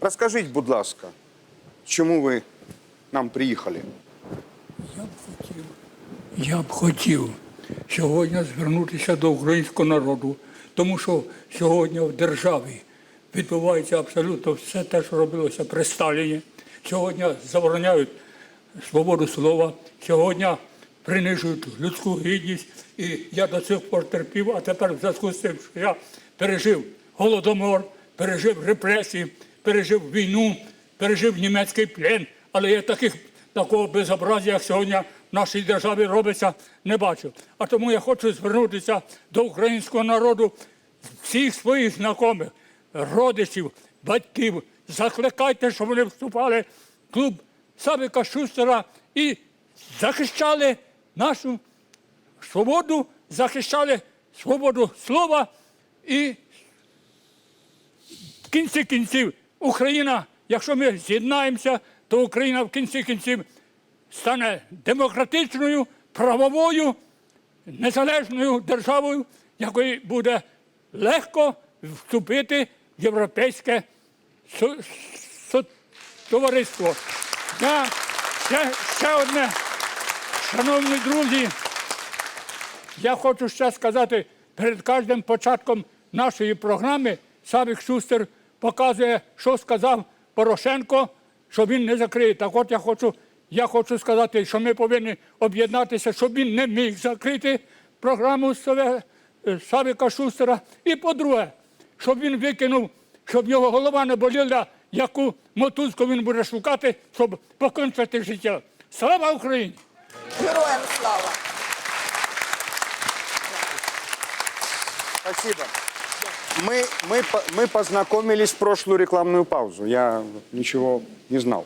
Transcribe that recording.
Розкажіть, будь ласка, чому ви нам приїхали? Я б хотів, я б хотів сьогодні звернутися до українського народу, тому що сьогодні в державі відбувається абсолютно все те, що робилося при Сталіні. Сьогодні забороняють свободу слова, сьогодні принижують людську гідність. І я до цих пор терпів, а тепер в зв'язку з тим, що я пережив голодомор, пережив репресії, пережив війну, пережив німецький плен, але я таких такого безобразія, як сьогодні в нашій державі робиться, не бачу. А тому я хочу звернутися до українського народу, всіх своїх знайомих, родичів, батьків. Закликайте, щоб вони вступали в клуб Савика Шустера і захищали нашу свободу, захищали свободу слова і в кінці кінців Україна, якщо ми з'єднаємося, то Україна в кінці кінців стане демократичною, правовою, незалежною державою, якої буде легко вступити в європейське товариство. Я ще, ще одне, шановні друзі, я хочу ще сказати, перед кожним початком нашої програми Савік Шустер показує, що сказав Порошенко, що він не закриє. Так от я хочу, я хочу сказати, що ми повинні об'єднатися, щоб він не міг закрити програму е, Савіка Шустера. І по-друге, щоб він викинув, щоб його голова не боліла, яку мотузку він буде шукати, щоб покончити життя. Слава Україні! Героям слава! Спасибо. Мы, мы, по- мы познакомились в прошлую рекламную паузу. Я ничего не знал.